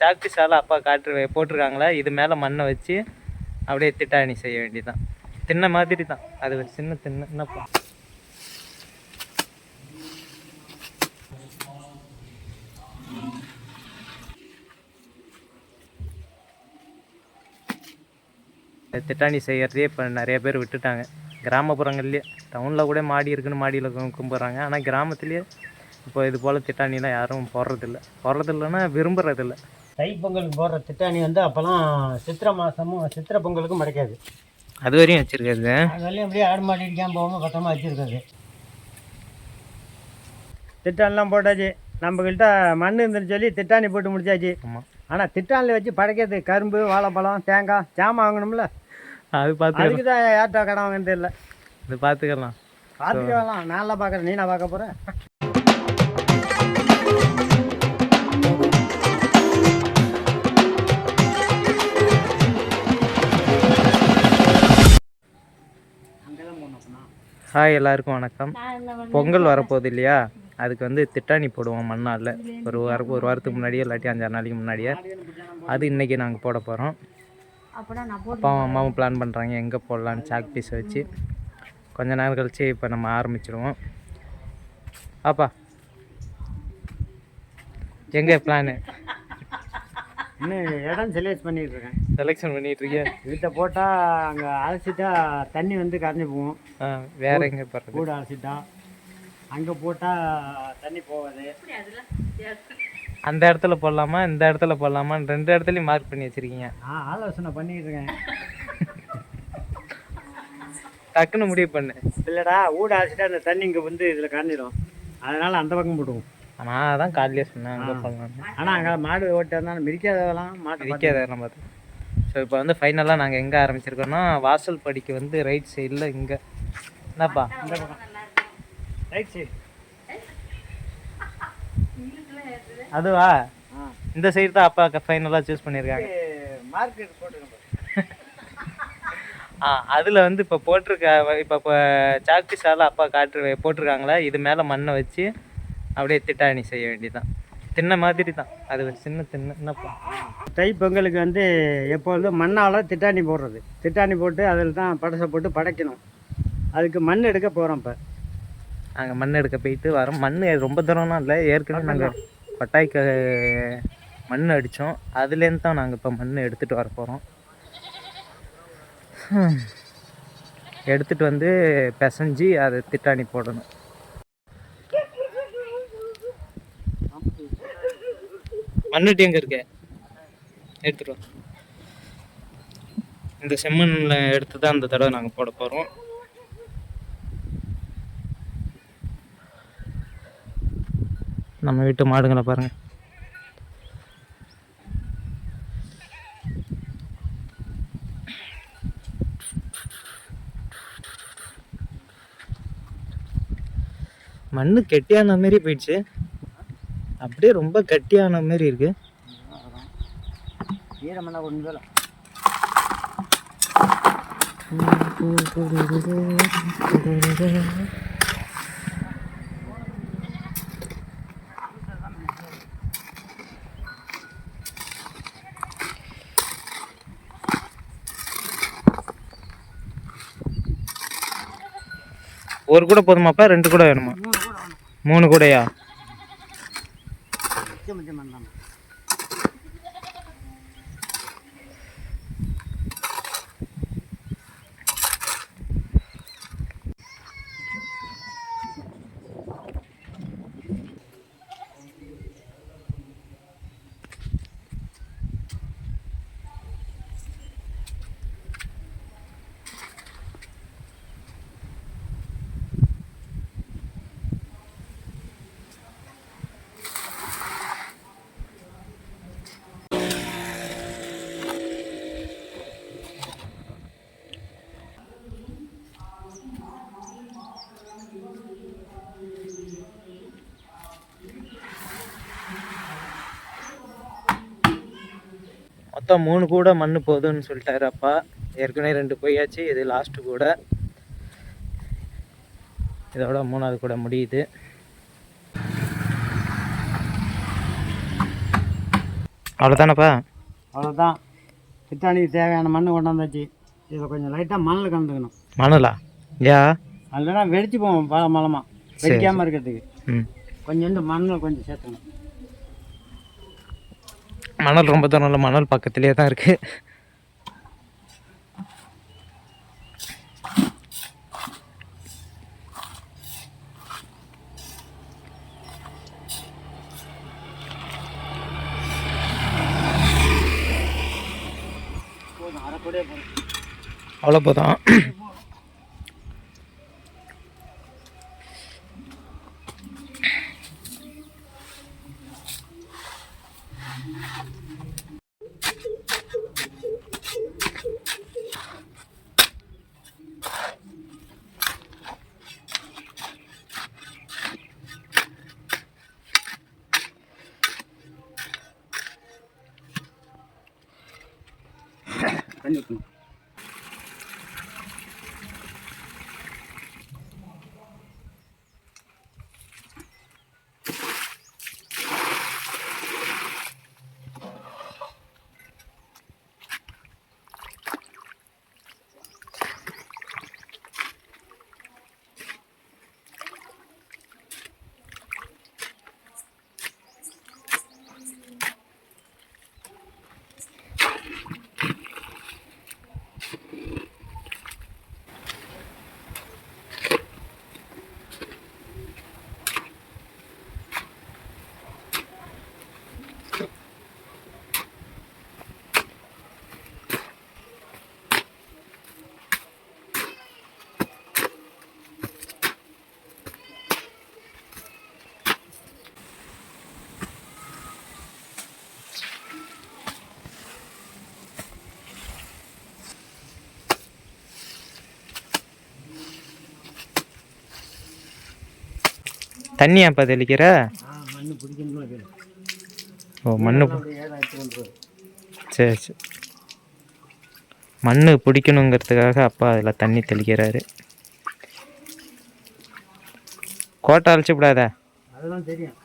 சாக்கு சாலை அப்பா காட்டு போட்டிருக்காங்களா இது மேலே மண்ணை வச்சு அப்படியே திட்டாணி செய்ய வேண்டியதுதான். தின்ன மாதிரி தான். அது ஒரு சின்ன தின்ன என்னப்பா திட்டாணி செய்கிறதே இப்போ நிறைய பேர் விட்டுட்டாங்க. கிராமப்புறங்கள்லேயே டவுனில் கூட மாடி இருக்குன்னு மாடியில் கும்பிட்றாங்க. ஆனால் கிராமத்துலேயே இப்போ இது போல் திட்டாணிலாம் யாரும் போடுறதில்ல. போடுறதில்லைன்னா விரும்புறதில்ல. தை பொங்கலுக்கு போடுற திட்டாணி வந்து அப்போல்லாம் சித்திரை மாதமும் சித்திரை பொங்கலுக்கும் கிடைக்காது. அது வரையும் வச்சுருக்காது அதெல்லாம் அப்படியே ஆடு மாடி அடிக்காமல் போகாமல் பத்திரமா வச்சுருக்காது. திட்டானிலாம் போட்டாச்சு. நம்மக்கிட்ட மண் இருந்துன்னு சொல்லி திட்டாணி போட்டு முடிச்சாச்சு. ஆமாம் ஆனால் திட்டானில் வச்சு படைக்கிறது கரும்பு வாழைப்பழம் தேங்காய் ஜாமான் வாங்கணும்ல. அது பார்த்துக்கலாம் அதுக்கு தான் யார்கிட்ட கடன் வாங்கன்னு தெரியல. இது பார்த்துக்கலாம் பார்த்துக்கலாம் நான்லாம் பார்க்குறேன் நீ நான் பார்க்க போகிறேன் ஹாய் எல்லாருக்கும் வணக்கம். பொங்கல் வரப்போகுது இல்லையா? அதுக்கு வந்து திட்டாணி போடுவோம் மண்ணால் ஒரு வாரம் ஒரு வாரத்துக்கு முன்னாடியே இல்லாட்டி அஞ்சாறு நாளைக்கு முன்னாடியே. அது இன்றைக்கி நாங்கள் போட போகிறோம் அப்பாவும் அம்மாவும் பிளான் பண்ணுறாங்க எங்கே போடலான்னு சாக் பீஸை வச்சு. கொஞ்ச நேரம் கழிச்சு இப்போ நம்ம ஆரம்பிச்சிடுவோம் அப்பா. எங்கே பிளானு இன்னும் இடம் செலக்ட் பண்ணிட்டு இருக்கேன் செலெக்ஷன் பண்ணிட்டு இருக்கேன் வீட்டை போட்டால் அங்கே அலசிட்டா தண்ணி வந்து கரைஞ்சி போகும். ஆ வேற எங்கே போகிறது கூடு அலசிட்டா. அங்கே போட்டால் தண்ணி போகாது. அந்த இடத்துல போடலாமா இந்த இடத்துல போடலாமா ரெண்டு இடத்துலையும் மார்க் பண்ணி வச்சிருக்கீங்க. நான் ஆலோசனை பண்ணிட்டு இருக்கேன் டக்குன்னு முடிவு பண்ணு. இல்லைடா ஊடு அலசிட்டா அந்த தண்ணி இங்கே வந்து இதில் கரைஞ்சிடும். அதனால் அந்த பக்கம் போட்டுவோம் நான் தான் காலையிலே சொன்னேன் அங்கே ஆனால் அங்கே மாடு ஓட்டு இருந்தாலும் மிதிக்காததெல்லாம் மாட்டு விற்காத நம்ம ஸோ இப்போ வந்து ஃபைனலாக நாங்கள் எங்கே ஆரம்பிச்சிருக்கோம்னா வாசல் படிக்கு வந்து ரைட் சைடில் இங்கே. என்னப்பா? இந்த பக்கம். ரைட் சைடு அதுவா? இந்த சைடு தான் அப்பா ஃபைனலாக சூஸ் பண்ணியிருக்காங்க மார்க்கெட் போட்டுருக்கோம் ஆ அதில் வந்து இப்போ போட்டிருக்க இப்போ இப்போ சாக்கு சாலை அப்பா காட்டு போட்டிருக்காங்களே இது மேலே மண்ணை வச்சு அப்படியே திட்டாணி செய்ய வேண்டியதுதான். தின்ன மாதிரி தான் அது ஒரு சின்ன தின்ன என்னப்பா தை பொங்கலுக்கு வந்து எப்பொழுதும் மண்ணால் திட்டாணி போடுறது. திட்டாணி போட்டு அதில் தான் படசை போட்டு படைக்கணும். அதுக்கு மண் எடுக்க போகிறோம் இப்போ. நாங்கள் மண் எடுக்க போயிட்டு வரோம். மண் ரொம்ப தூரம்லாம் இல்லை. ஏற்கனவே நாங்கள் கொட்டாய்க்கு மண் அடித்தோம் அதுலேருந்து தான் நாங்கள் இப்போ மண் எடுத்துகிட்டு வர போகிறோம் எடுத்துகிட்டு வந்து பிசைஞ்சு அதை திட்டாணி போடணும். மண்ணுட்டி எங்கே இருக்கு? எடுத்துருவோம் இந்த செம்மண்ணில் எடுத்து தான் இந்த தடவை நாங்கள் போட போகிறோம் நம்ம வீட்டு மாடுங்களை பாருங்க. மண்ணு கெட்டியான மாதிரி போயிடுச்சு. அப்படியே ரொம்ப கட்டியான மாதிரி இருக்கு. ஈரமெல்லாம் கொண்டு போகலாம் ஒரு கூட போதுமாப்பா? ரெண்டு கூட வேணும். மூணு கூடையா? மொத்தம் மூணு கூட மண் போதும்னு சொல்லிட்டாரு அப்பா. ஏற்கனவே ரெண்டு போயாச்சு இது லாஸ்ட்டு கூட. இதோட மூணாவது கூட முடியுது. அவ்வளோதானப்பா அவ்வளோதான் திட்டாணிக்கு தேவையான மண் கொண்டாந்தாச்சு இதில் கொஞ்சம் லைட்டாக மணல் கலந்துக்கணும். மணலா? யா? இல்லைன்னா வெடிச்சு போவோம் பல மலமாக வெடிக்காமல் இருக்கிறதுக்கு. கொஞ்சோண்டு மண்ணில் கொஞ்சம் சேர்த்துக்கணும். மணல் ரொம்ப தூரம் இல்லை மணல் பக்கத்துலேயே தான் இருக்குது அவ்வளோ போதும் தண்ணி தண்ணி அப்போ தெளிக்கிற? ஓ மண்ணு சரி சரி. மண்ணு பிடிக்கணுங்கிறதுக்காக அப்பா அதில் தண்ணி தெளிக்கிறாரு. கோட்டை அழைச்சி விடாத அதெல்லாம் தெரியும்.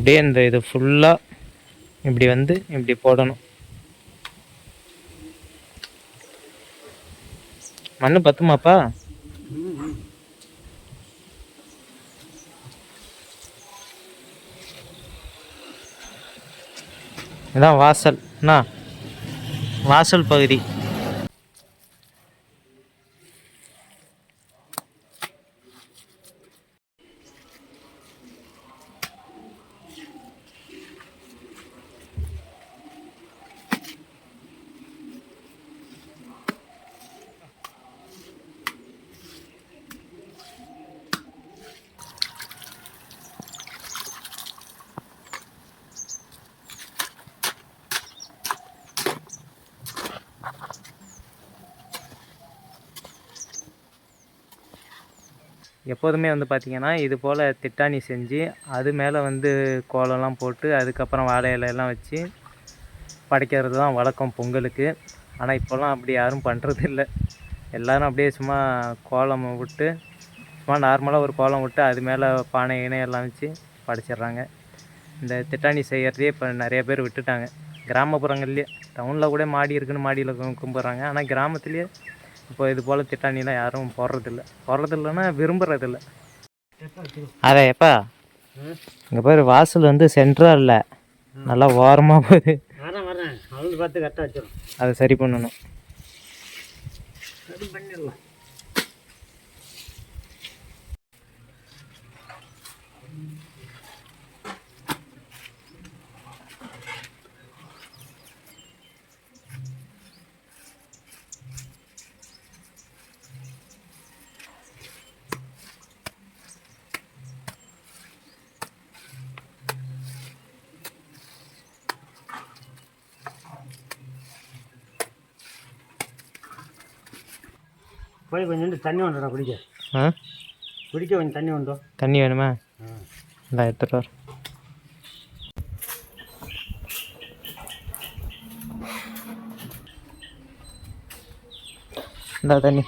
அப்படியே இந்த இது ஃபுல்லாக இப்படி வந்து இப்படி போடணும். மண்ணு பத்துமாப்பா? இதான் வாசல். என்ன வாசல் பகுதி. எப்போதுமே வந்து பார்த்திங்கன்னா இது போல் திட்டாணி செஞ்சு அது மேலே வந்து கோலம்லாம் போட்டு அதுக்கப்புறம் வாழை இலையெல்லாம் வச்சு படைக்கிறது தான் வழக்கம் பொங்கலுக்கு. ஆனால் இப்போல்லாம் அப்படி யாரும் பண்ணுறது இல்லை எல்லோரும் அப்படியே சும்மா கோலம் விட்டு சும்மா நார்மலாக ஒரு கோலம் விட்டு அது மேலே பானை இணை எல்லாம் வச்சு படைச்சிடுறாங்க. இந்த திட்டாணி செய்கிறதையே இப்போ நிறைய பேர் விட்டுட்டாங்க. கிராமப்புறங்கள்லேயே டவுனில் கூட மாடி இருக்குன்னு மாடியில் கும்பிட்றாங்க. ஆனால் கிராமத்துலேயே இப்போ இது போல் திட்டாணிலாம் யாரும் போடுறதில்ல. போடுறதில்லன்னா விரும்புறதில்ல. அதை எப்பா? இங்கே பாரு வாசல் வந்து சென்டராக இல்லை நல்லா ஓரமாக போகுது. பார்த்து கரெக்டாக வச்சிடும் அதை சரி பண்ணணும். சரி பண்ணிடலாம். போய் கொஞ்சோண்டு தண்ணி வந்துடும் குடிக்க. ஆ? குடிக்க கொஞ்சம் தண்ணி வந்தோம் தண்ணி வேணுமா? இந்த எடுத்துகிட்டு வர இந்த தண்ணி.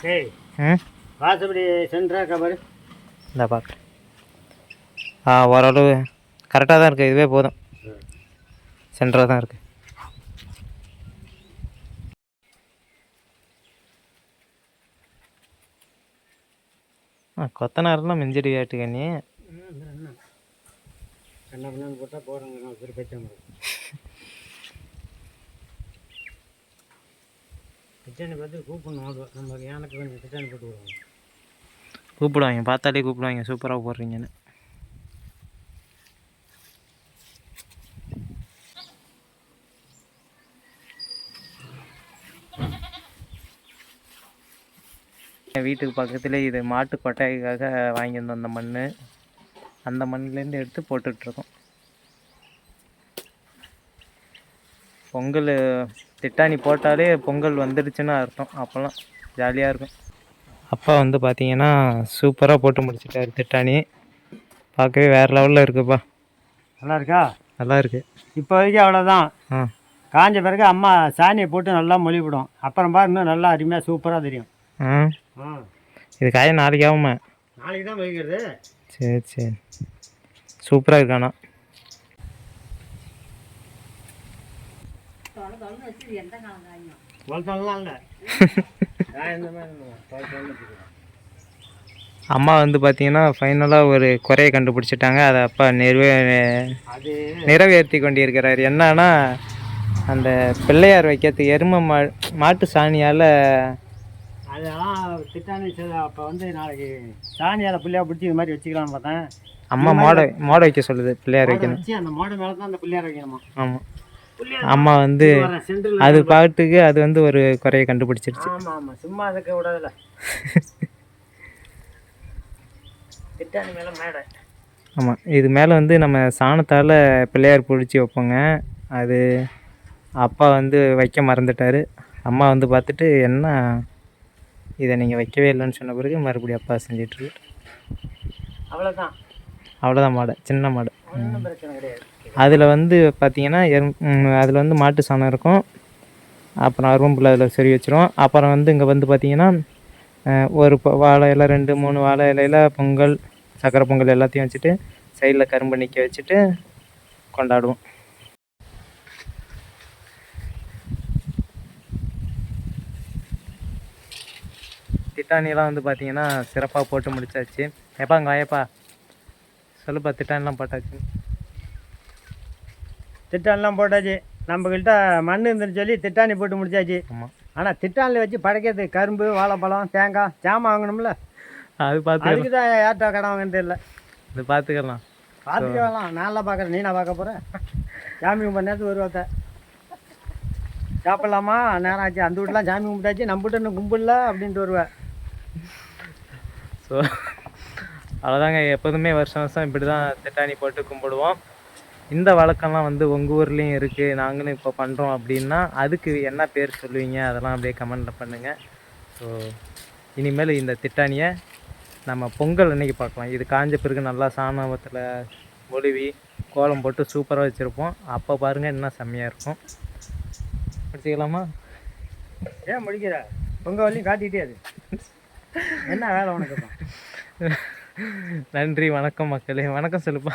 சரி ம் வாசப்படி சென்ட்ரா கபரு இந்த பார்க்குறேன் ஆ ஓரளவு கரெக்டாக தான் இருக்குது இதுவே போதும். சென்டராக தான் இருக்குது ஆ கொத்தனாரெலாம் மிஞ்சிடு பண்ணு போட்டால் போகிறோங்க நான் பேர் பச்சை கிச்சனை பார்த்து கூப்பிடணும். நம்ம எனக்கு கொஞ்சம் கிச்சனை போட்டு விடுவோம் கூப்பிடுவாங்க பார்த்தாலே கூப்பிடுவாங்க சூப்பராக போடுறீங்கன்னு. என் வீட்டுக்கு பக்கத்தில் இது மாட்டு கொட்டாய்க்காக வாங்கியிருந்தோம் அந்த மண் அந்த மண்ணிலேருந்து எடுத்து போட்டுட்ருக்கோம். பொங்கல் திட்டாணி போட்டாலே பொங்கல் வந்துடுச்சுன்னு அர்த்தம். அப்போல்லாம் ஜாலியாக இருக்கும். அப்பா வந்து பார்த்தீங்கன்னா சூப்பராக போட்டு முடிச்சிட்டாரு திட்டாணி பார்க்கவே வேறு லெவலில் இருக்குப்பா. நல்லா இருக்கா? நல்லா இருக்கு. இப்போதைக்கு அவ்வளோதான் ஆ. காஞ்ச பிறகு அம்மா சாணியை போட்டு நல்லா மொழிவிடும். அப்புறம் பாரு இன்னும் நல்லா அருமையாக சூப்பராக தெரியும். ஆ. ஆ. இது காய நாளைக்கு ஆகுமா நாளைக்கு தான் வைக்கிறது சரி சரி. சூப்பராக இல்லை நான் இந்த மாதிரி வளர்த்தோம்னு வச்சுக்கிறேன். அம்மா வந்து பார்த்தீங்கன்னா ஃபைனலாக ஒரு குறையை கண்டுபிடிச்சிட்டாங்க. அதை அப்பா நிறைவே நிறைவேற்றி கொண்டிருக்கிறார். என்னன்னா அந்த பிள்ளையார் வைக்கிறதுக்கு எருமை மா மாட்டு சாணியால் அதெல்லாம் திட்டானி அப்போ வந்து நாளைக்கு சாணியால் புள்ளையா பிடிச்சி இது மாதிரி வச்சுக்கலாம்னு பார்த்தேன். அம்மா மோட மோட வைக்க சொல்லுது பிள்ளையார் வைக்கணும். அந்த மாடு மேலே தான் அந்த பிள்ளையார் வைக்கணுமா? ஆமாம் அம்மா வந்து அது பாட்டுக்கு அது வந்து ஒரு குறையை கண்டுபிடிச்சிருச்சு. சும்மா அதுக்கு விடாதுல ஆமாம் இது மேலே வந்து நம்ம சாணத்தால் பிள்ளையார் பிடிச்சி வைப்போங்க. அது அப்பா வந்து வைக்க மறந்துட்டார். அம்மா வந்து பார்த்துட்டு என்ன? இதை நீங்கள் வைக்கவே இல்லைன்னு சொன்ன பிறகு மறுபடியும் அப்பா செஞ்சிட்ருக்கு அவ்வளோதான் அவ்வளோதான் மாடை சின்ன மாடை. ஒன்றும் பிரச்சனை கிடையாது. அதில் வந்து பார்த்தீங்கன்னா அதில் வந்து மாட்டு சாணம் இருக்கும். அப்புறம் அருவம்புல் அதில் சரி வச்சிரும் அப்புறம் வந்து இங்கே வந்து பார்த்தீங்கன்னா ஒரு வாழை இலை ரெண்டு மூணு வாழை இலையில் பொங்கல் சக்கரை பொங்கல் எல்லாத்தையும் வச்சுட்டு சைடில் கரும்பு நிற்க வச்சுட்டு கொண்டாடுவோம். திட்டானிலாம் வந்து பார்த்தீங்கன்னா சிறப்பாக போட்டு முடிச்சாச்சு. எப்பா அங்கே வாயப்பா. சொல்லுப்பா திட்டாணிலாம் போட்டாச்சு. திட்டானிலாம் போட்டாச்சு. நம்மக்கிட்ட மண் இருந்துன்னு சொல்லி திட்டாணி போட்டு முடிச்சாச்சு. ஆனால் திட்டானில் வச்சு படைக்கிறது கரும்பு வாழைப்பழம் தேங்காய் ஜாமான் வாங்கணும்ல. அது பார்த்து அதுக்கு தான் ஏட்டா கடன் வாங்கன்னு தெரியல. இது பார்த்துக்கலாம் பார்த்துக்கலாம் நான்லாம் பார்க்குறேன் நீ நான் பார்க்க போகிறேன் சாமி கும்பிட்ற நேரத்துக்கு வருவாத்த சாப்பிட்லாமா? நேரம் ஆச்சு. அந்த வீட்டுலாம் சாமி கும்பிட்டாச்சு. நம்ம வீட்டு இன்னும் கும்பிடல அப்படின்ட்டு வருவேன் ஸோ அவ்வளோதாங்க எப்போதுமே வருஷம் வருஷம் இப்படி தான் திட்டாணி போட்டு கும்பிடுவோம். இந்த வழக்கம்லாம் வந்து உங்கள் ஊர்லேயும் இருக்குது நாங்களும் இப்போ பண்ணுறோம் அப்படின்னா அதுக்கு என்ன பேர் சொல்லுவீங்க? அதெல்லாம் அப்படியே கமெண்ட்டில் பண்ணுங்கள் ஸோ இனிமேல் இந்த திட்டாணியை நம்ம பொங்கல் அன்னைக்கு பார்க்கலாம். இது காஞ்ச பிறகு நல்லா சாணத்தில் ஒழுவி கோலம் போட்டு சூப்பராக வச்சுருப்போம். அப்போ பாருங்கள் இன்னும் செம்மையாக இருக்கும். முடிச்சுக்கலாமா ஏன் முடிக்கிற பொங்க வரையும் காட்டிகிட்டே அது என்ன வேலை உனக்கு? நன்றி வணக்கம் மக்களே. வணக்கம் சொல்லுப்பா